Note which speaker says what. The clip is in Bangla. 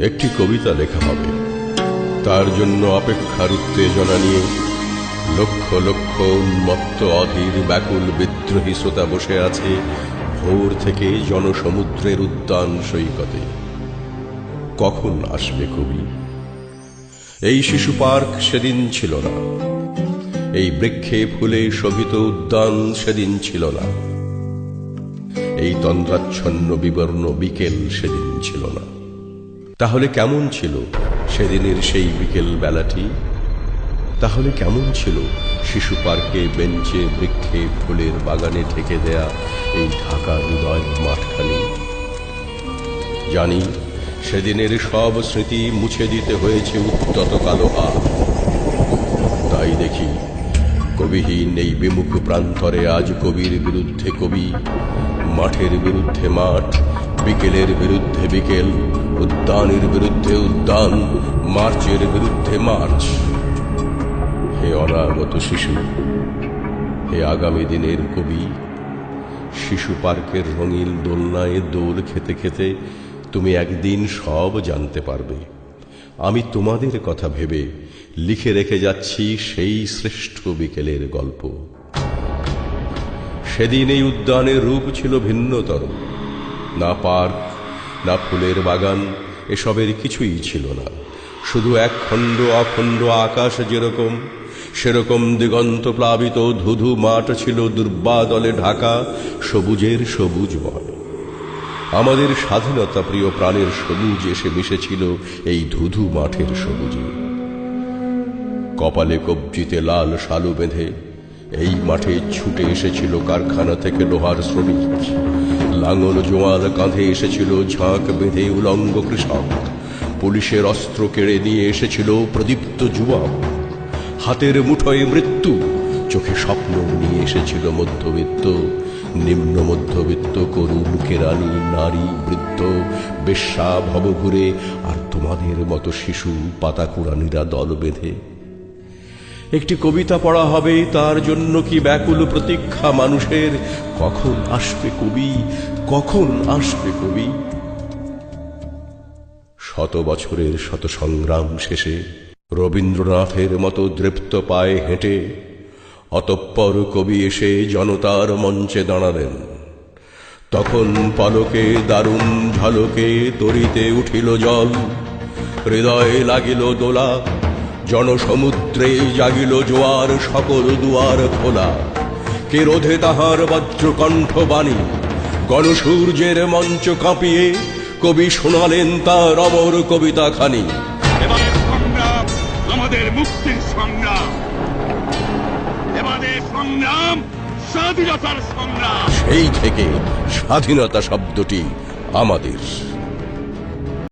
Speaker 1: একটি কবিতা লেখা হবে। তার জন্য অপেক্ষার উত্তেজনা নিয়ে লক্ষ লক্ষ উন্মত্ত অধীর ব্যাকুল বিদ্রোহী শ্রোতা বসে আছে ভোর থেকে জনসমুদ্রের উদ্যান সৈকতে। কখন আসবে কবি? এই শিশু পার্ক সেদিন ছিল না। এই বৃক্ষে ফুলে শোভিত উদ্যান সেদিন ছিল না। এই তন্দ্রাচ্ছন্ন বিবর্ণ বিকেল সেদিন ছিল না। তাহলে কেমন ছিল সেদিনের সেই বিকেল বেলাটি? তাহলে কেমন ছিল শিশু পার্কে বেঞ্চে বৃক্ষে ফুলের বাগানে ঠেকে দেয়া এই ঢাকা হৃদয় মাঠখানি? জানি সেদিনের সব স্মৃতি মুছে দিতে হয়েছে উত্তত কালো তাই দেখি কবিহীন এই বিমুখ প্রান্তরে আজ কবির বিরুদ্ধে কবি, মাঠের বিরুদ্ধে মাঠ বিকেলের বিরুদ্ধে বিকেল, উদ্যানের বিরুদ্ধে উদ্যান, মার্চের বিরুদ্ধে মার্চ। হে অনাগত শিশু, হে আগামী দিনের কবি, শিশু পার্কের রঙিন দোলনায় দোল খেতে খেতে তুমি একদিন সব জানতে পারবে। আমি তোমাদের কথা ভেবে লিখে রেখে যাচ্ছি সেই শ্রেষ্ঠ বিকেলের গল্প। সেদিন এই উদ্যানের রূপ ছিল ভিন্নতর। না পার্ক না ফুলের বাগান, এসবের কিছুই ছিল না। শুধু এক খণ্ড অখণ্ড আকাশ যেরকম, সেরকম দিগন্ত প্লাবিত ধুধু মাঠ ছিল দুর্বাদলে ঢাকা, সবুজের সবুজ সবুজময় আমাদের স্বাধীনতা প্রিয় প্রাণের সবুজ এসে মিশেছিল এই ধুধু মাঠের সবুজে। কপালে কবজিতে লাল শালু বেঁধে এই মাঠে ছুটে এসেছিল কারখানা থেকে লোহার শ্রমিক। লাঙল জোয়াল কাঁধে এসেছিল ঝাঁক বেঁধে উলঙ্গ কৃষক। পুলিশের অস্ত্র কেড়ে নিয়ে এসেছিল প্রদীপ্ত যুবক হাতের মুঠোয় মৃত্যু, চোখে স্বপ্ন নিয়ে এসেছিল মধ্যবিত্ত। নিম্ন মধ্যবিত্ত করুণ কেরানি নারী, বৃদ্ধ, বেশ্যা, ভবঘুরে, আর তোমাদের মতো শিশু পাতাকুড়ানিরা দল বেঁধে। একটি কবিতা পড়া হবে, তার জন্য কি ব্যাকুল প্রতীক্ষা মানুষের? কখন আসবে কবি? কখন আসবে কবি? শত বছরের শত সংগ্রাম শেষে রবীন্দ্রনাথের মতো দৃপ্ত পায়ে হেঁটে অতঃপর কবি এসে জনতার মঞ্চে দাঁড়ালেন। তখন পলকে দারুণ ঝলকে তরিতে উঠিল জল, হৃদয়ে লাগিল দোলা জনসমুদ্রে জাগিল জোয়ার সকল দুয়ার খোলা। কে রোধে তাহার বজ্রকণ্ঠ বাণী? গণসূর্যের মঞ্চ কাঁপিয়ে কবি শোনালেন তার অমর কবিতা খানি।
Speaker 2: সংগ্রাম আমাদের মুক্তির সংগ্রাম। এবারের সংগ্রাম স্বাধীনতার সংগ্রাম।
Speaker 1: সেই থেকে স্বাধীনতা শব্দটি আমাদের।